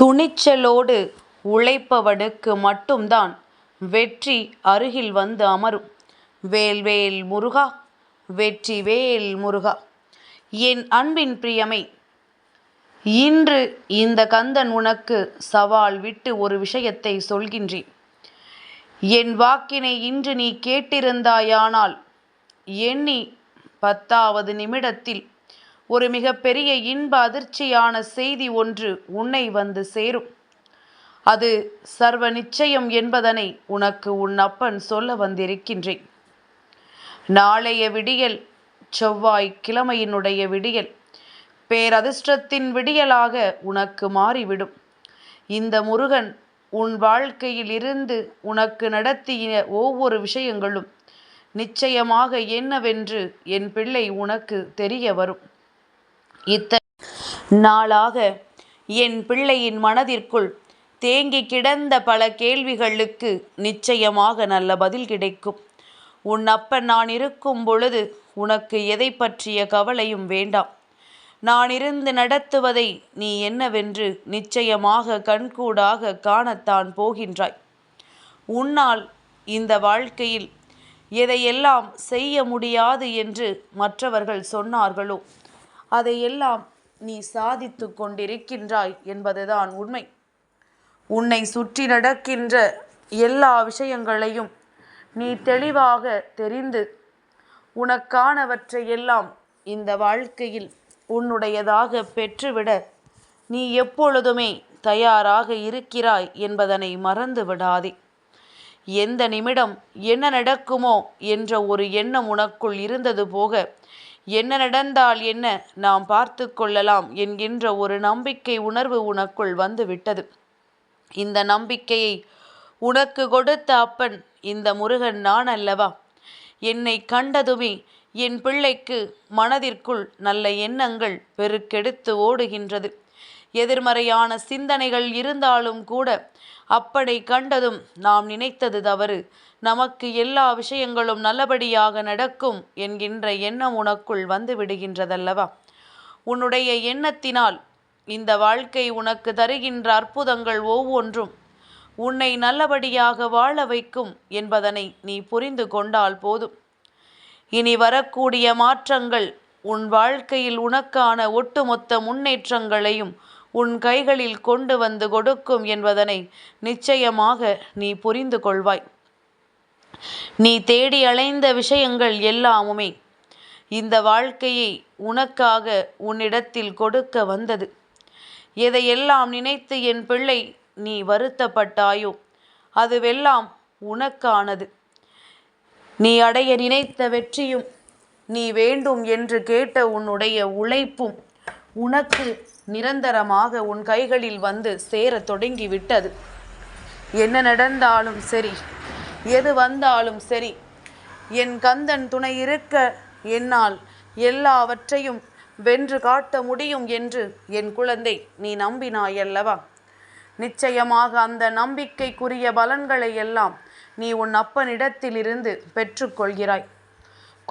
துணிச்சலோடு உழைப்பவனுக்கு மட்டும்தான் வெற்றி அருகில் வந்து அமரும். வேல் வேல் முருகா வெற்றிவேல் முருகா! என் அன்பின் பிரியமே இன்று இந்த கந்தன் உனக்கு சவால் விட்டு ஒரு விஷயத்தை சொல்கின்றேன். என் வாக்கினை இன்று நீ கேட்டிருந்தாயானால் எண்ணி பத்தாவது நிமிடத்தில் ஒரு மிகப்பெரிய இன்ப அதிர்ச்சியான செய்தி ஒன்று உன்னை வந்து சேரும். அது சர்வ நிச்சயம் என்பதனை உனக்கு உன் அப்பன் சொல்ல வந்திருக்கின்றேன். நாளைய விடியல் செவ்வாய் கிழமையினுடைய விடியல் பேரதிர்ஷ்டத்தின் விடியலாக உனக்கு மாறிவிடும். இந்த முருகன் உன் வாழ்க்கையில் இருந்து உனக்கு நடத்திய ஒவ்வொரு விஷயங்களும் நிச்சயமாக என்னவென்று என் பிள்ளை உனக்கு தெரிய வரும். இத்த நாளாக என் பிள்ளையின் மனதிற்குள் தேங்கி கிடந்த பல கேள்விகளுக்கு நிச்சயமாக நல்ல பதில் கிடைக்கும். உன் அப்பன் நான் இருக்கும் பொழுது உனக்கு எதை பற்றிய கவலையும் வேண்டாம். நான் இருந்து நடத்துவதை நீ என்னவென்று நிச்சயமாக கண்கூடாக காணத்தான் போகின்றாய். உன்னால் இந்த வாழ்க்கையில் எதையெல்லாம் செய்ய முடியாது என்று மற்றவர்கள் சொன்னார்களோ அதையெல்லாம் நீ சாதித்து கொண்டிருக்கின்றாய் என்பதுதான் உண்மை. உன்னை சுற்றி நடக்கின்ற எல்லா விஷயங்களையும் நீ தெளிவாக தெரிந்து உனக்கானவற்றையெல்லாம் இந்த வாழ்க்கையில் உன்னுடையதாக பெற்றுவிட நீ எப்பொழுதுமே தயாராக இருக்கிறாய் என்பதனை மறந்து விடாதே. எந்த நிமிடம் என்ன நடக்குமோ என்ற ஒரு எண்ணம் உனக்குள் இருந்தது போக என்ன நடந்தால் என்ன நாம் பார்த்து கொள்ளலாம் என்கின்ற ஒரு நம்பிக்கை உணர்வு உனக்குள் வந்துவிட்டது. இந்த நம்பிக்கையை உனக்கு கொடுத்த அப்பன் இந்த முருகன் நான் அல்லவா? என்னை கண்டதுமே என் பிள்ளைக்கு மனதிற்குள் நல்ல எண்ணங்கள் பெருக்கெடுத்து ஓடுகின்றது. எதிர்மறையான சிந்தனைகள் இருந்தாலும் கூட அப்பனை கண்டதும் நாம் நினைத்தது தவறு நமக்கு எல்லா விஷயங்களும் நல்லபடியாக நடக்கும் என்கின்ற எண்ணம் உனக்குள் வந்து விடுகின்றதல்லவா? உன்னுடைய எண்ணத்தினால் இந்த வாழ்க்கை உனக்கு தருகின்ற அற்புதங்கள் ஒவ்வொன்றும் உன்னை நல்லபடியாக வாழ வைக்கும் என்பதனை நீ புரிந்து கொண்டால் போதும். இனி வரக்கூடிய மாற்றங்கள் உன் வாழ்க்கையில் உனக்கான ஒட்டுமொத்த முன்னேற்றங்களையும் உன் கைகளில் கொண்டு வந்து கொடுக்கும் என்பதனை நிச்சயமாக நீ புரிந்து கொள்வாய். நீ தேடி அலைந்த விஷயங்கள் எல்லாமுமே இந்த வாழ்க்கையை உனக்காக உன்னிடத்தில் கொடுக்க வந்தது. எதையெல்லாம் நினைத்து என் பிள்ளை நீ வருத்தப்பட்டாயோ அதுவெல்லாம் உனக்கானது. நீ அடைய நினைத்த வெற்றியும் நீ வேண்டும் என்று கேட்ட உன்னுடைய உழைப்பும் உனக்கு நிரந்தரமாக உன் கைகளில் வந்து சேரத் தொடங்கிவிட்டது. என்ன நடந்தாலும் சரி எது வந்தாலும் சரி என் கந்தன் துணை இருக்க என்னால் எல்லாவற்றையும் வென்று காட்ட முடியும் என்று என் குழந்தை நீ நம்பினாயல்லவா? நிச்சயமாக அந்த நம்பிக்கைக்குரிய பலன்களை எல்லாம் நீ உன் அப்பனிடத்திலிருந்து பெற்றுக்கொள்கிறாய்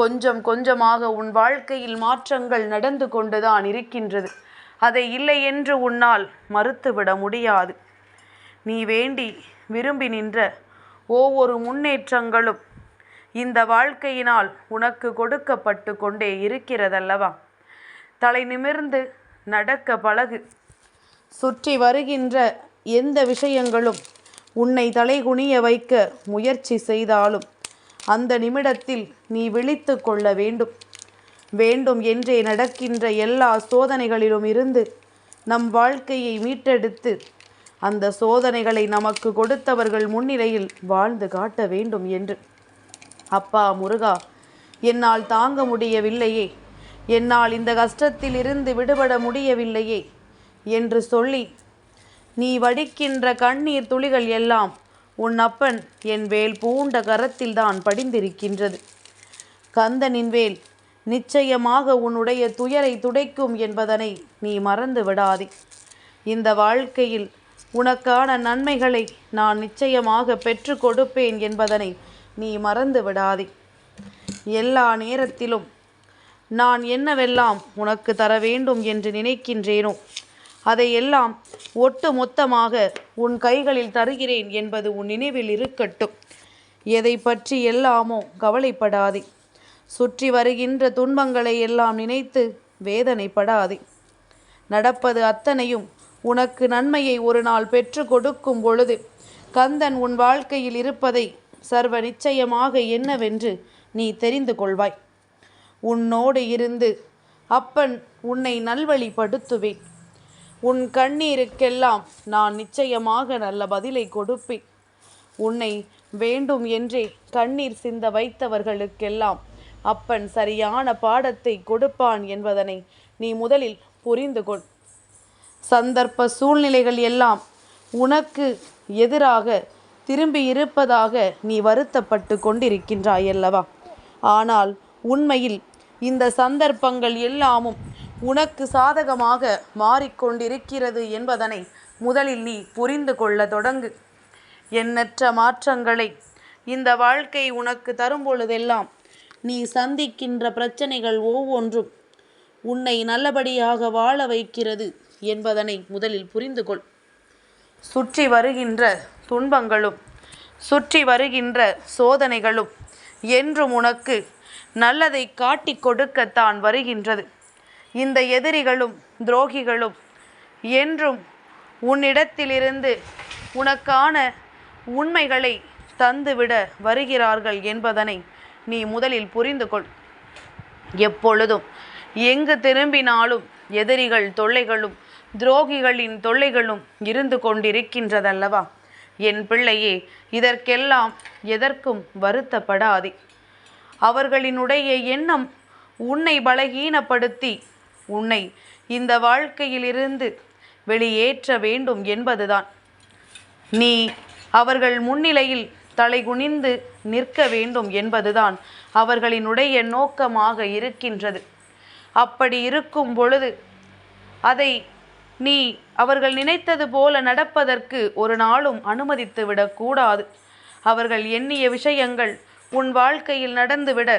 கொஞ்சம் கொஞ்சமாக உன் வாழ்க்கையில் மாற்றங்கள் நடந்து கொண்டுதான் இருக்கின்றது. அதை இல்லையென்று உன்னால் மறுத்துவிட முடியாது. நீ வேண்டி விரும்பி நின்ற ஒவ்வொரு முன்னேற்றங்களும் இந்த வாழ்க்கையினால் உனக்கு கொடுக்கப்பட்டு கொண்டே இருக்கிறதல்லவா? தலை நிமிர்ந்து நடக்க பழகு. சுற்றி வருகின்ற எந்த விஷயங்களும் உன்னை தலைகுனிய வைக்க முயற்சி செய்தாலும் அந்த நிமிடத்தில் நீ விழித்து கொள்ள வேண்டும். வேண்டும் என்றே நடக்கின்ற எல்லா சோதனைகளிலும் இருந்து நம் வாழ்க்கையை மீட்டெடுத்து அந்த சோதனைகளை நமக்கு கொடுத்தவர்கள் முன்னிலையில் வாழ்ந்து காட்ட வேண்டும் என்று. அப்பா முருகா என்னால் தாங்க முடியவில்லையே என்னால் இந்த கஷ்டத்தில் இருந்து விடுபட முடியவில்லையே என்று சொல்லி நீ வடிக்கின்ற கண்ணீர் துளிகள் எல்லாம் உன் அப்பன் என் வேல் பூண்ட கரத்தில்தான் படிந்திருக்கின்றது. கந்தனின் வேல் நிச்சயமாக உன்னுடைய துயரை துடைக்கும் என்பதனை நீ மறந்து விடாதே. இந்த வாழ்க்கையில் உனக்கான நன்மைகளை நான் நிச்சயமாக பெற்று கொடுப்பேன் என்பதனை நீ மறந்து விடாதே. எல்லா நேரத்திலும் நான் என்னவெல்லாம் உனக்கு தர வேண்டும் என்று நினைக்கின்றேனோ அதையெல்லாம் ஒட்டு மொத்தமாக உன் கைகளில் தருகிறேன் என்பது உன் நினைவில் இருக்கட்டும். எதை பற்றி எல்லாமோ கவலைப்படாதே. சுற்றி வருகின்ற துன்பங்களை எல்லாம் நினைத்து வேதனைப்படாதே. நடப்பது அத்தனையும் உனக்கு நன்மையை ஒரு நாள் பெற்று கொடுக்கும் பொழுது கந்தன் உன் வாழ்க்கையில் இருப்பதை சர்வ நிச்சயமாக என்னவென்று நீ தெரிந்து கொள்வாய். உன்னோடு இருந்து அப்பன் உன்னை நல்வழிப்படுத்துவேன். உன் கண்ணீருக்கெல்லாம் நான் நிச்சயமாக நல்ல பதிலை கொடுப்பேன். உன்னை வேண்டும் என்றே கண்ணீர் சிந்த வைத்தவர்களுக்கெல்லாம் அப்பன் சரியான பாடத்தை கொடுப்பான் என்பதனை நீ முதலில் புரிந்து கொள். சந்தர்ப்ப சூழ்நிலைகள் எல்லாம் உனக்கு எதிராக திரும்பி இருப்பதாக நீ வருத்தப்பட்டு கொண்டிருக்கின்றாய் அல்லவா ஆனால் உண்மையில் இந்த சந்தர்ப்பங்கள் எல்லாமும் உனக்கு சாதகமாக மாறிக்கொண்டிருக்கிறது என்பதனை முதலில் நீ புரிந்து கொள்ள தொடங்கு. எண்ணற்ற மாற்றங்களை இந்த வாழ்க்கை உனக்கு தரும் பொழுதெல்லாம் நீ சந்திக்கின்ற பிரச்சனைகள் ஒவ்வொன்றும் உன்னை நல்லபடியாக வாழ வைக்கிறது என்பதனை முதலில் புரிந்து கொள். சுற்றி வருகின்ற துன்பங்களும் சுற்றி வருகின்ற சோதனைகளும் என்றும் உனக்கு நல்லதை காட்டி கொடுக்கத்தான் வருகின்றது. இந்த எதிரிகளும் துரோகிகளும் என்றும் உன்னிடத்திலிருந்து உனக்கான உண்மைகளை தந்துவிட வருகிறார்கள் என்பதனை நீ முதலில் புரிந்து கொள். எப்பொழுதும் எங்கு திரும்பினாலும் எதிரிகள் தொல்லைகளும் துரோகிகளின் தொல்லைகளும் இருந்து கொண்டிருக்கின்றதல்லவா? என் பிள்ளையே இதற்கெல்லாம் எதற்கும் வருத்தப்படாதே. அவர்களினுடைய எண்ணம் உன்னை பலகீனப்படுத்தி உன்னை இந்த வாழ்க்கையிலிருந்து வெளியேற்ற வேண்டும் என்பதுதான். நீ அவர்கள் முன்னிலையில் தலைகுனிந்து நிற்க வேண்டும் என்பதுதான் அவர்களினுடைய நோக்கமாக இருக்கின்றது. அப்படி இருக்கும் பொழுது அதை நீ அவர்கள் நினைத்தது போல நடப்பதற்கு ஒரு நாளும் அனுமதித்து விடக்கூடாது. அவர்கள் எண்ணிய விஷயங்கள் உன் வாழ்க்கையில் நடந்துவிட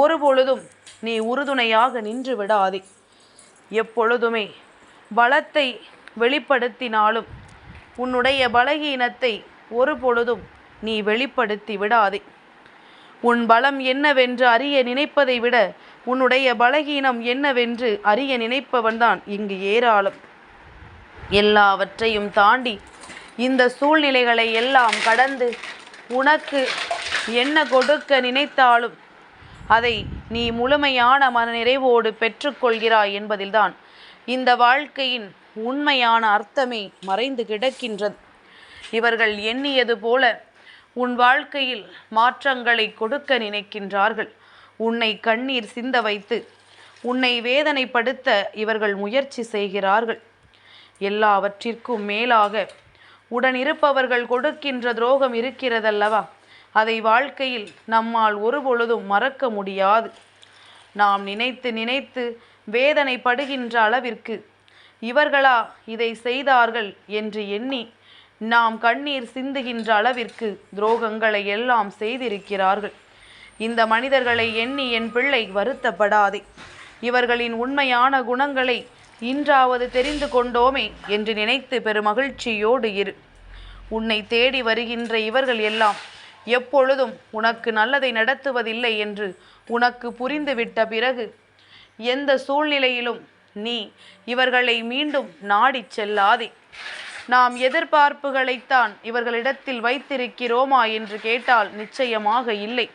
ஒருபொழுதும் நீ உறுதுணையாக நின்று விடாதே. எப்பொழுதுமே பலத்தை வெளிப்படுத்தினாலும் உன்னுடைய பலகீனத்தை ஒரு பொழுதும் நீ வெளிப்படுத்தி விடாதே. உன் பலம் என்னவென்று அறிய நினைப்பதை விட உன்னுடைய பலகீனம் என்னவென்று அறிய நினைப்பவன்தான் இங்கு ஏராளம். எல்லாவற்றையும் தாண்டி இந்த சூழ்நிலைகளை எல்லாம் கடந்து உனக்கு என்ன கொடுக்க நினைத்தாலும் அதை நீ முழுமையான மனநிறைவோடு பெற்றுக்கொள்கிறாய் என்பதில்தான் இந்த வாழ்க்கையின் உண்மையான அர்த்தமே மறைந்து கிடக்கின்றது. இவர்கள் எண்ணியது போல உன் வாழ்க்கையில் மாற்றங்களை கொடுக்க நினைக்கின்றார்கள். உன்னை கண்ணீர் சிந்த வைத்து உன்னை வேதனைப்படுத்த இவர்கள் முயற்சி செய்கிறார்கள். எல்லாவற்றிற்கும் மேலாக உடனிருப்பவர்கள் கொடுக்கின்ற துரோகம் இருக்கிறதல்லவா? அதை வாழ்க்கையில் நம்மால் ஒருபொழுதும் மறக்க முடியாது. நாம் நினைத்து நினைத்து வேதனைப்படுகின்ற அளவிற்கு இவர்களா இதை செய்தார்கள் என்று எண்ணி நாம் கண்ணீர் சிந்துகின்ற அளவிற்கு துரோகங்களை எல்லாம் செய்திருக்கிறார்கள். இந்த மனிதர்களை எண்ணி என் பிள்ளை வருத்தப்படாதே. இவர்களின் உண்மையான குணங்களை இன்றாவது தெரிந்து கொண்டோமே என்று நினைத்து பெருமகிழ்ச்சியோடு இரு. உன்னை தேடி வருகின்ற இவர்கள் எல்லாம் எப்பொழுதும் உனக்கு நல்லதை நடத்துவதில்லை என்று உனக்கு புரிந்துவிட்ட பிறகு எந்த சூழ்நிலையிலும் நீ இவர்களை மீண்டும் நாடிச் செல்லாதே. நாம் எதிர்பார்ப்புகளைத்தான் இவர்களிடத்தில் வைத்திருக்கிறோமா என்று கேட்டால் நிச்சயமாக இல்லை.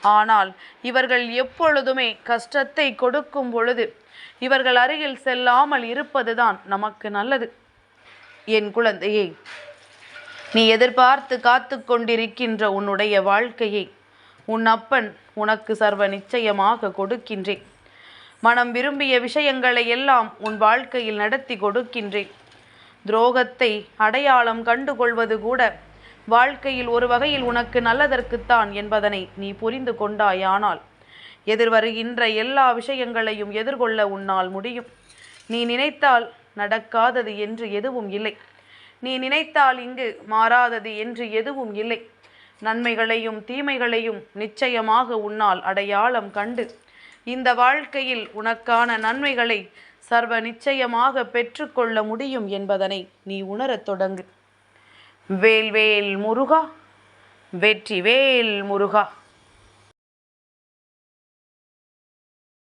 ஆனால் இவர்கள் எப்பொழுதுமே கஷ்டத்தை கொடுக்கும் பொழுது இவர்கள் அருகில் செல்லாமல் இருப்பதுதான் நமக்கு நல்லது. என் குழந்தையே நீ எதிர்பார்த்து காத்து கொண்டிருக்கின்ற உன்னுடைய வாழ்க்கையை உன் அப்பன் உனக்கு சர்வ நிச்சயமாக கொடுக்கின்றேன். மனம் விரும்பிய விஷயங்களை எல்லாம் உன் வாழ்க்கையில் நடத்தி கொடுக்கின்றேன். துரோகத்தை அடையாளம் கண்டுகொள்வது கூட வாழ்க்கையில் ஒரு வகையில் உனக்கு நல்லதற்குத்தான் என்பதனை நீ புரிந்து கொண்டாயானால் எதிர்வருகின்ற எல்லா விஷயங்களையும் எதிர்கொள்ள உன்னால் முடியும். நீ நினைத்தால் நடக்காதது என்று எதுவும் இல்லை. நீ நினைத்தால் இங்கு மாறாதது என்று எதுவும் இல்லை. நன்மைகளையும் தீமைகளையும் நிச்சயமாக உன்னால் அடையாளம் கண்டு. இந்த வாழ்க்கையில் உனக்கான நன்மைகளை சர்வ நிச்சயமாக பெற்றுக்கொள்ள முடியும் என்பதனை நீ உணரத் தொடங்கு. வேல்வேல் முருகா வெற்றி வேல் முருகா.